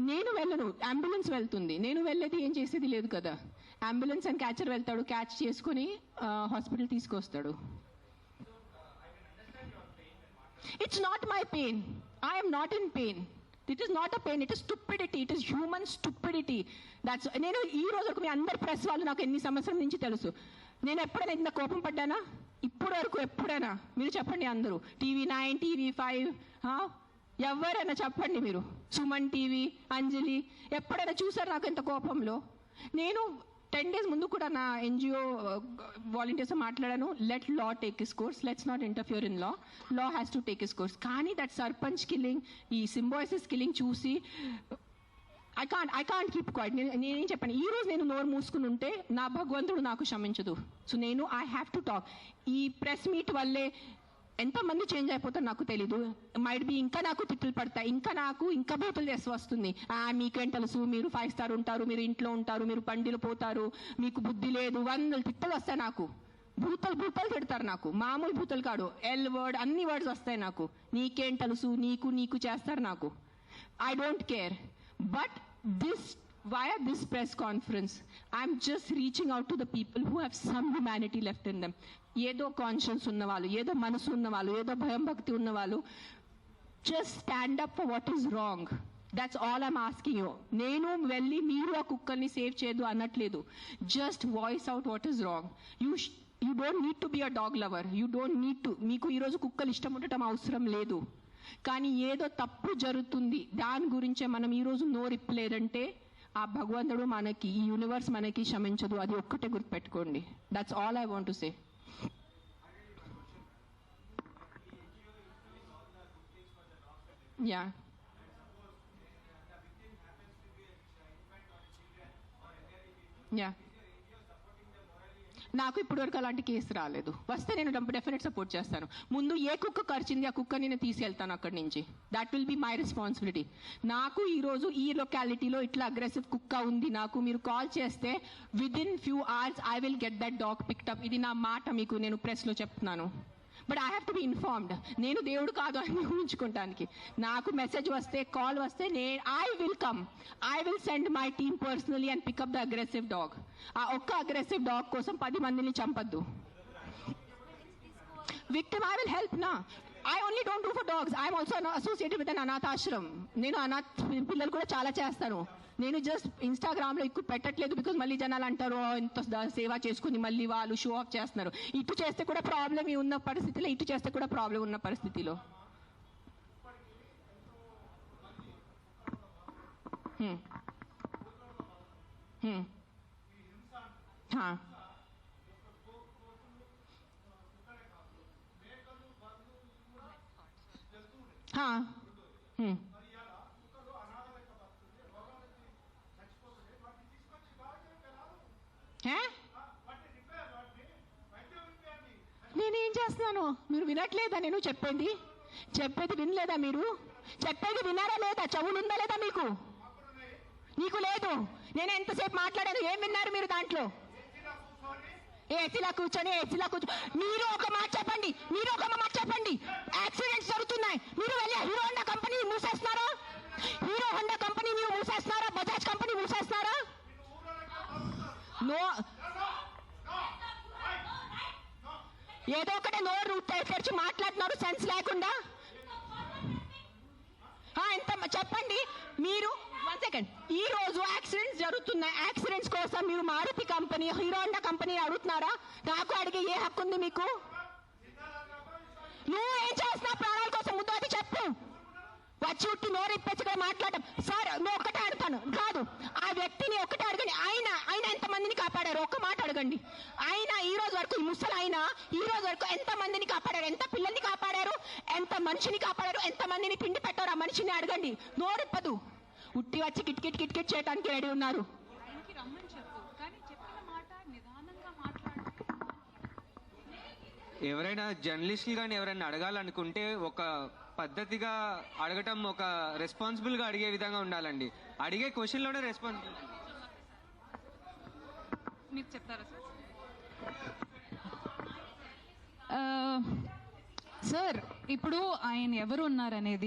నేను వెళ్ళను. అంబులెన్స్ వెళ్తుంది. నేను వెళ్ళేది ఏం చేసేది లేదు కదా. అంబులెన్స్ అండ్ క్యాచర్ వెళ్తాడు. క్యాచ్ చేసుకుని హాస్పిటల్ తీసుకొస్తాడు. It's not my pain I'm not in pain it is not a pain it is stupidity it is human stupidity that's నేను ఈ రోజు వరకు మీ అందరి ప్రెస్ వాళ్ళు నాకు ఎన్ని సంవత్సరాల నుంచి తెలుసు. నేను ఎప్పుడైనా ఇంత కోపం పడ్డానా? ఇప్పుడు వరకు ఎప్పుడైనా. మీరు చెప్పండి అందరూ. టీవీ నైన్ టీవీ ఫైవ్ ఎవరైనా చెప్పండి మీరు. సుమన్ టీవీ అంజలి ఎప్పుడైనా చూసారు నాకు ఇంత కోపంలో? నేను టెన్ డేస్ ముందు కూడా నా ఎన్జిఓ వాలంటీర్స్ మాట్లాడాను. Let law take its course let's not interfere in law law has to take its course కానీ దట్ సర్పంచ్ కిల్లింగ్ ఈ సింబాయిసిస్ కిల్లింగ్ చూసి I can't I can't keep quiet నేను నేనేం చెప్పాను? ఈ రోజు నేను నోరు మూసుకుని ఉంటే నా భగవంతుడు నాకు క్షమించదు. సో నేను ఐ హ్యావ్ టు టాక్ ఈ ప్రెస్ మీట్ వల్లే ఎంతమంది చేంజ్ అయిపోతారో నాకు తెలీదు. మైట్ బి ఇంకా నాకు తిట్లు పడతాయి ఇంకా నాకు ఇంకా బూతులు చేసి వస్తుంది. ఆ, మీకేం తెలుసు? మీరు ఫైవ్ స్టార్ ఉంటారు మీరు ఇంట్లో ఉంటారు మీరు పండిలు పోతారు మీకు బుద్ధి లేదు వందలు తిట్టలు వస్తాయి నాకు. భూతలు భూతలు తిడతారు నాకు. మామూలు భూతలు కాడు ఎల్ వర్డ్ అన్ని వర్డ్స్ వస్తాయి నాకు. నీకేం తెలుసు? నీకు నీకు చేస్తారు నాకు. I don't care but this via this press conference, I'm just reaching out to the people who have some humanity left in them. ఏదో కాన్షియన్స్ ఉన్నవాళ్ళు ఏదో మనసు ఉన్నవాళ్ళు ఏదో భయం భక్తి ఉన్నవాళ్ళు just stand up for what is wrong that's all I'm asking you నేను వెళ్ళి మీరు ఆ కుక్కల్ని సేవ్ చేయదు అనట్లేదు. Just voice out what is wrong you you don't need to be a dog lover you don't need to మీకు ఈరోజు కుక్కలు ఇష్టం ఉండటం అవసరం లేదు. కానీ ఏదో తప్పు జరుగుతుంది. దాని గురించే మనం ఈరోజు నోరిప్పలేదంటే ఆ భగవంతుడు మనకి ఈ యూనివర్స్ మనకి క్షమించదు. అది ఒక్కటే గుర్తుపెట్టుకోండి. That's all I want to say yeah yeah నాకు ఇప్పటివరకు అలాంటి కేసు రాలేదు. వస్తే నేను డెఫినెట్ సపోర్ట్ చేస్తాను. ముందు ఏ కుక్క ఖర్చింది ఆ కుక్క నేను తీసుకెళ్తాను అక్కడి నుంచి. That will be my responsibility నాకు ఈ రోజు ఈ లొకాలిటీలో ఇట్లా అగ్రెసివ్ కుక్క ఉంది. నాకు మీరు కాల్ చేస్తే within few hours I will get that dog picked up ఇది నా మాట మీకు నేను ప్రెస్లో చెప్తున్నాను. But I have to be informed నేను దేవుడు కాదు అని ఊహించుకోవటానికి నాకు మెసేజ్ వస్తే కాల్ వస్తే నే I will come I will send my team personally and pick up the aggressive dog ఆ ఒక్క అగ్రెసివ్ డాగ్ కోసం పది మందిని చంపద్దు. విక్టిమ్ ఐ విల్ హెల్ప్ నా I only don't do for dogs I'm also associated with an అనాథాశ్రమ్. నేను అనాథ్ పిల్లలు కూడా చాలా చేస్తాను. నేను జస్ట్ ఇన్స్టాగ్రామ్లో ఎక్కువ పెట్టట్లేదు బికాజ్ మళ్ళీ జనాలు అంటారు ఇంత సేవ చేసుకుని మళ్ళీ వాళ్ళు షో ఆఫ్ చేస్తున్నారు. ఇటు చేస్తే కూడా ప్రాబ్లం ఉన్న పరిస్థితిలో ఇటు చేస్తే కూడా ప్రాబ్లం ఉన్న పరిస్థితిలో. Hmm. Hmm. హ్మ్. హా. Hmm. నేనేం మీరు వినట్లేదా నేను చెప్పేది? చెప్పేది వినలేదా మీరు? చెప్పేది విన్నారా లేదా? చెవులు ఉందా లేదా మీకు? నీకు లేదు. నేను ఎంతసేపు మాట్లాడాను ఏం విన్నారు మీరు దాంట్లో? ఏసీలా కూర్చొని ఏసీలా కూర్చో మీరు ఒక మాట చెప్పండి మీరు ఒక మాట చెప్పండి. యాక్సిడెంట్స్ జరుగుతున్నాయి. మీరు వెళ్ళి హీరో కంపెనీ మూసేస్తున్నారా హీరో హోండా కంపెనీ మీరు మూసేస్తున్నారా బజాజ్ కంపెనీ మూసేస్తున్నారా నో ఏదో ఒకటి నోరు తెరిచి మాట్లాడుతున్నారు సెన్స్ లేకుండా. ఆ, ఎంత చెప్పండి. మీరు వన్ సెకండ్ ఈ రోజు యాక్సిడెంట్స్ జరుగుతున్నాయి యాక్సిడెంట్స్ కోసం మీరు Maruti company Hero Honda company అడుగుతున్నారా? నాకు అడిగే ఏ హక్కు ఉంది మీకు? నువ్వు ఏం చేస్తున్నావు? ప్రాణాల కోసం ముందు అది చెప్పు. వచ్చి ఉట్టి నోరిప్పచ్చిగా మాట్లాడటం. సార్ నువ్వు ఒక్కటే అడుగుతాను కాదు ఆ వ్యక్తిని ఒక్కటే అడగండి ఆయన ఆయన ఎంత మందిని కాపాడారు ఒక్క మాట అడగండి ఆయన ఈ రోజు వరకు ఈ ముసలి ఆయన ఈ రోజు వరకు ఎంత మందిని కాపాడారు? ఎంత పిల్లల్ని కాపాడారు? ఎంత మనిషిని కాపాడారు? ఎంత మందిని పిండి పెట్టారు? ఆ మనిషిని అడగండి. నోరిప్పదు. ఉట్టి వచ్చి కిట్ కిట్ కిట్ కిట్ చేయడానికి రెడీ ఉన్నారు. ఆయనకి రమ్మని చెప్పు. కానీ చెప్పిన మాట నిదానంగా మాట్లాడు. ఎవరైనా జర్నలిస్టులు కానీ ఎవరైనా అడగాలనుకుంటే ఒక పద్ధతిగా అడగటం ఒక రెస్పాన్సిబుల్గా అడిగే విధంగా ఉండాలండి. అడిగే క్వశ్చన్లోనే రెస్పాన్సిబుల్. మీరు చెప్తారా సార్? Uh, సార్ ఇప్పుడు ఆయన ఎవరు ఉన్నారనేది